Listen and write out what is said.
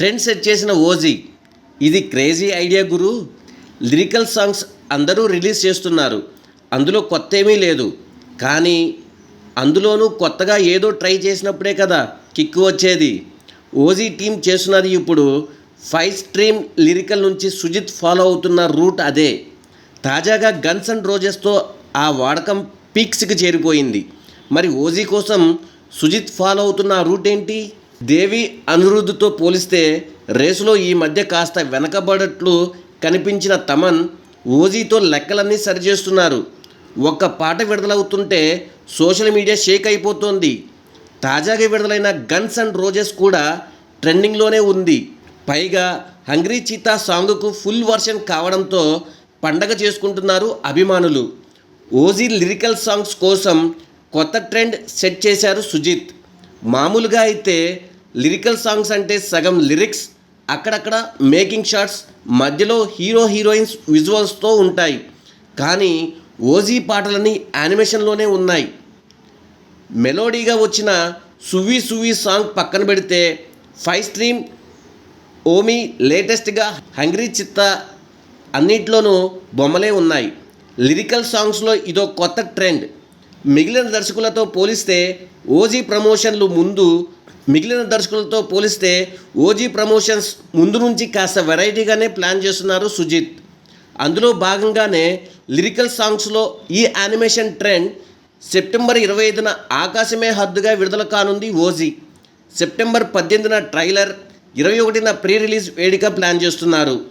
Trend set చేసిన OG ఇది crazy idea గురు. లిరికల్ సాంగ్స్ అందరూ రిలీజ్ చేస్తున్నారు. అందులో కొత్త ఏమీ లేదు. కానీ అందులోనూ కొత్తగా ఏదో ట్రై చేసినప్పుడే కదా కిక్ వచ్చేది. ఓజీ టీం చేస్తున్నది ఇప్పుడు ఫైవ్ స్ట్రీమ్ లిరికల్ నుంచి సుజిత్ ఫాలో అవుతున్న రూట్ అదే. తాజాగా గన్స్ అండ్ రోజెస్తో ఆ వాడకం పీక్స్కి చేరిపోయింది. మరి ఓజీ కోసం సుజిత్ ఫాలో అవుతున్న రూట్ ఏంటి? దేవి అనిరుద్ధ్తో పోలిస్తే రేసులో ఈ మధ్య కాస్త వెనకబడట్లు కనిపించిన తమన్ ఓజీతో లెక్కలన్నీ సరిచేస్తున్నారు. ఒక్క పాట విడుదలవుతుంటే సోషల్ మీడియా షేక్ అయిపోతోంది. తాజాగా విడుదలైన గన్స్ అండ్ రోజెస్ కూడా ట్రెండింగ్లోనే ఉంది. పైగా హంగ్రీ చీతా సాంగ్కు ఫుల్ వర్షన్ కావడంతో పండగ చేసుకుంటున్నారు అభిమానులు. ఓజీ లిరికల్ సాంగ్స్ కోసం కొత్త ట్రెండ్ సెట్ చేశారు సుజిత్. మామూలుగా అయితే లిరికల్ సాంగ్స్ అంటే సగం లిరిక్స్ అక్కడక్కడ మేకింగ్ షాట్స్ మధ్యలో హీరో హీరోయిన్స్ విజువల్స్తో ఉంటాయి. కానీ ఓజీ పాటలన్నీ యానిమేషన్లోనే ఉన్నాయి. మెలోడీగా వచ్చిన సువ్వి సువ్వి సాంగ్ పక్కన పెడితే ఫైవ్ స్ట్రీమ్ ఓమి లేటెస్ట్గా హంగ్రీ చిత్త అన్నిట్లోనూ బొమ్మలే ఉన్నాయి. లిరికల్ సాంగ్స్లో ఇదో కొత్త ట్రెండ్. మిగిలిన దర్శకులతో పోలిస్తే ఓజీ ప్రమోషన్లు ముందు మిగిలిన దర్శకులతో పోలిస్తే ఓజీ ప్రమోషన్స్ ముందు నుంచి కాస్త వెరైటీగానే ప్లాన్ చేస్తున్నారు సుజిత్. అందులో భాగంగానే లిరికల్ సాంగ్స్లో ఈ యానిమేషన్ ట్రెండ్ సెప్టెంబర్ ఇరవై ఐదున ఆకాశమే హద్దుగా విడుదల కానుంది ఓజీ. సెప్టెంబర్ పద్దెనిమిదిన ట్రైలర్ ఇరవై ఒకటిన ప్రీ రిలీజ్ వేడుక ప్లాన్ చేస్తున్నారు.